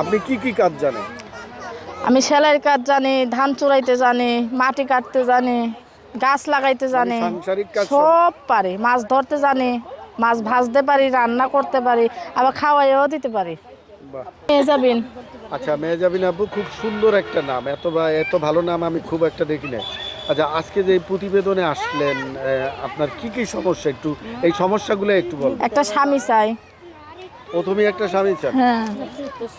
আপনি কি কি কাজ জানেন? আমি সেলাইয়ের কাজ জানি ধান চুরাইতে জানি মাটি কাটতে জানি গাছ লাগাইতে জানি সাংসারিক কাজ সব? সব পারি। মাছ ধরতে জানি মাছ ভাজতে পারি রান্না করতে পারি আবার খাওয়াইও দিতে পারি। বাহ। নিয়ে যাবেন আচ্ছা মেহজাবিন আপু খুব সুন্দর একটা নাম। এত বা এত ভালো নাম আমি খুব একটা দেখি নাই। আচ্ছা আজকে যে এই প্রতিবেদনে আসলেন আহ, আপনার কি কি সমস্যা? একটু এই সমস্যাগুলো একটু বল একটা স্বামী চাই। প্রথমে একটা স্বামী চান। হ্যাঁ।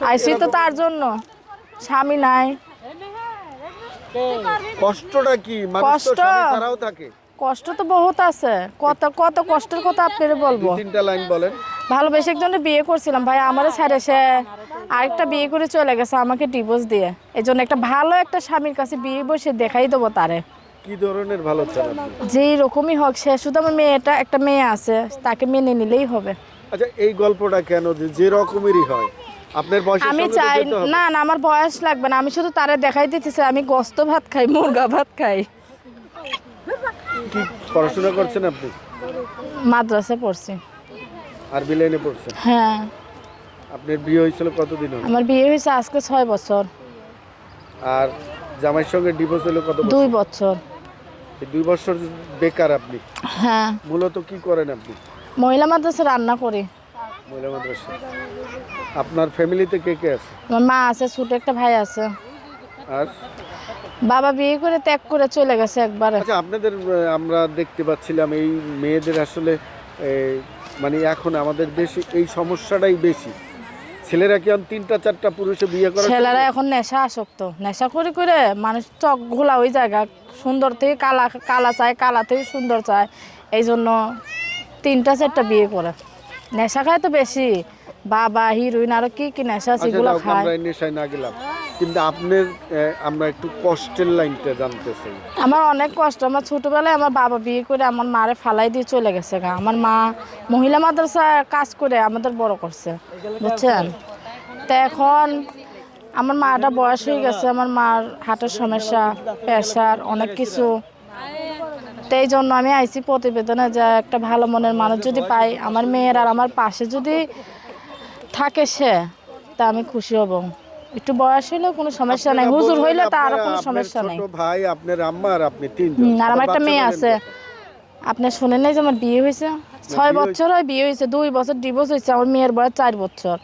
আইসি তো তার জন্য। স্বামী নাই। কষ্টটা কি? মানুষ তো কষ্ট? স্বামী ছাড়াও থাকে। কষ্ট তো বহুত আছে। কত কত কষ্টের কথা আপনার বলব। তিনটা লাইন বলেন। ভালোবেসে একজনের বিয়ে করছিলাম। ভাই আমারও ছেড়ে সে আরেকটা বিয়ে করে চলে গেছে আমাকে ডিভোর্স দিয়ে। এই জন্য একটা ভালো একটা স্বামীর কাছে বিয়ে বসে দেখাই দেবো তারে। কি ধরনের ভালো চান যেই রকমই হোক সে শুধু আমার মেয়েটা একটা মেয়ে আছে তাকে মেনে নিলেই হবে। আচ্ছা এই গল্পটা কেন? যে রকমেরই হয়। আপনার বয়সের আমি চাই না না আমার বয়স লাগবে না। আমি শুধু তারে দেখাই দিতেছি আমি গোস্ত ভাত খাই মুরগা ভাত খাই। কি পড়াশোনা করছেন আপনি? মাদ্রাসা পড়ছি। আরবি লাইনে পড়ছেন? হ্যাঁ। আপনার বিয়ে হয়েছিল কতদিন হলো? আমার বিয়ে হয়েছে আজকে ছয় বছর। আর জামাইয়ের সঙ্গে ডিভোর্স হলো কত দুই বছর। দুই বছর বেকার আপনি। হ্যাঁ। মূলত কি করেন আপনি? মহিলা মাদ্রাসা রান্না করি। মহিলা মাদ্রাসা। আপনার ফ্যামিলিতে কে কে আছে? আমার মা আছে ছোট একটা ভাই আছে। আর? বাবা বিয়ে করে ত্যাগ করে চলে গেছে একবারে। আচ্ছা আপনাদের আমরা দেখতে পাচ্ছিলাম এই মেয়েদের আসলে মানে এখন আমাদের দেশে এই সমস্যাটাই বেশি। ছেলেরা কি এখন তিনটা চারটা পুরুষে বিয়ে করে ছেলেরা এখন নেশা আসক্ত। নেশা করে করে মানুষ চক ঘোলা ওই জায়গা সুন্দর থেকে কালা কালা চায় কালা থেকে সুন্দর চায়। এই জন্য তিনটা চারটা বিয়ে করে। নেশা খায় তো বেশি। বাবা হিরোইন আর কি কি নেশা আছে আচ্ছা এগুলো খায়। আমরা নেশায় না গেলাম। কিন্তু আপনার আমরা একটু কষ্টের লাইনটা জানতে চাই আমার অনেক কষ্ট। আমার ছোটবেলায় আমার বাবা বিয়ে করে আমার মারে ফালাই দিয়ে চলে গেছে গা। আমার মা মহিলা মাদ্রাসা কাজ করে আমাদের বড় করছে বুঝছেন? তো এখন আমার মাটা বয়স হয়ে গেছে। আমার মার হার্টের সমস্যা প্রেশার অনেক কিছু। তো এই জন্য আমি আইসি প্রতিবেদনে যে একটা ভালো মনের মানুষ যদি পাই আমার মেয়ের আর আমার পাশে যদি থাকে সে তা আমি খুশি হব। একটু বয়স হইলেও কোনো সমস্যা নাই। হুজুর হইলে আপনারা- কোনো সমস্যা নাই। ভাই আপনার আম্মা আর আপনি তিনজন। আর আমার একটা মেয়ে আছে। আপনি শুনেন নাই যে আমার বিয়ে হয়েছে? ছয় বছর হয় বিয়ে হয়েছে দুই বছর ডিভোর্স হয়েছে আমার মেয়ের বয়স চার বছর।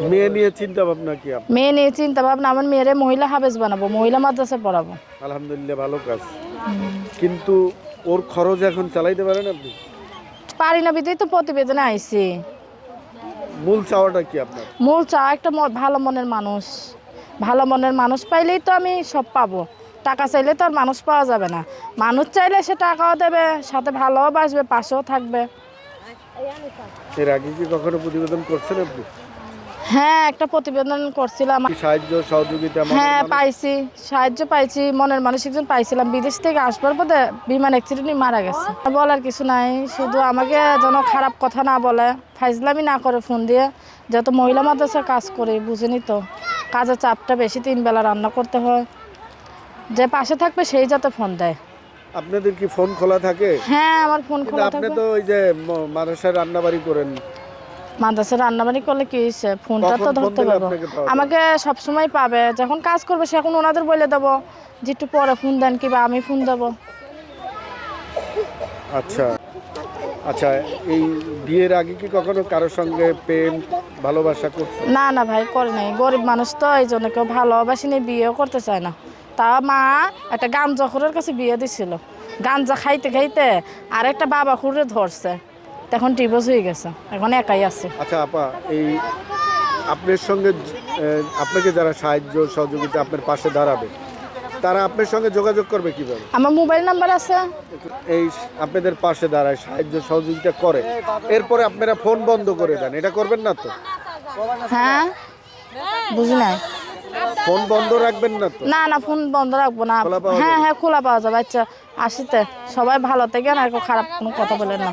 মেয়ে নিয়ে চিন্তা ভাবনা কি মেয়ে নিয়ে চিন্তা ভাবনা আমার মেয়েরে মহিলা হাফেজ বানাবো মহিলা মাদ্রাসা পড়াবো। আলহামদুলিল্লাহ ভালো কাজ। কিন্তু ওর খরচ এখন চালাইতে পারেন আপনি? পারি না বিদেই তো প্রতিবেদনে আইছি। মূল চাওয়াটা কি আপনার? মূল চা একটা ম- ভালো মনের মানুষ। ভালো মনের মানুষ পাইলেই তো আমি সব পাবো। টাকা চাইলে তো আর মানুষ পাওয়া যাবে না। মানুষ চাইলে সে টাকাও দেবে সাথে ভালোও বাসবে পাশেও থাকবে। এর আগে কি কখনো প্রতিবেদন করছেন আপনি? হ্যাঁ একটা প্রতিবেদন করছিলাম। সাহায্য সহযোগিতা হ্যাঁ পাইছি। সাহায্য পাইছি মনের মানুষ একজন পাইছিলাম। বিদেশ থেকে আসবার পথে বিমান অ্যাক্সিডেন্টে মারা গেছে। বলার কিছু নাই শুধু আমাকে যেন খারাপ কথা না বলে ফাইজলামি না করে ফোন দিয়ে যত মহিলা মাদ্রাসার কাজ করি বুঝিনি তো? কাজের চাপটা বেশি তিন বেলা রান্না করতে হয়। যে পাশে থাকবে সেই যাতে ফোন দেয়। আপনাদের কি ফোন খোলা থাকে? হ্যাঁ আমার ফোন খোলা আপনি থাকবে তো ওই যে মানুষের রান্নাবাড়ি করেন। মাদ্রাসা রান্নাবাড়ি করলে কি হয়েছে? ফোনটা তো ধরতে পারব? আমাকে সব সময় পাবে। যখন কাজ করবে সেখন ওনাদের বলে দেবো যে একটু পরে ফোন দেন কিংবা আমি ফোন দেবো। আচ্ছা। আচ্ছা এই বিয়ের আগে কি কখনো কারোর সঙ্গে প্রেম ভালোবাসা করছেন? না না ভাই করে নাই। গরিব মানুষ তো এই জন্য কেউ ভালোবাসি নিয়ে বিয়েও করতে চায় না। তা মা একটা গাঞ্জা খুরের কাছে বিয়ে দিছিল। গাঞ্জা খাইতে খাইতে আর একটা বাবা খুরে ধরছে। তখন ডিভোর্স হয়ে গেছে এখন একাই আছে। আচ্ছা আপা এই আপনার সঙ্গে আপনাকে যারা সাহায্য সহযোগিতা আপনার পাশে দাঁড়াবে তারা আপনার সঙ্গে যোগাযোগ করবে কীভাবে? আমার মোবাইল নাম্বার আছে। এই আপনাদের পাশে দাঁড়ায় সাহায্য সহযোগিতা করে। এরপরে আপনারা ফোন বন্ধ করে দেন এটা করবেন না তো? হ্যাঁ? বুঝি নাই। ফোন বন্ধ রাখবেন না তো? না না ফোন বন্ধ রাখব না। হ্যাঁ হ্যাঁ খোলা পাওয়া যাবে। আচ্ছা আসিতে সবাই ভালো থেকে আর খারাপ কোনো কথা বলেন না।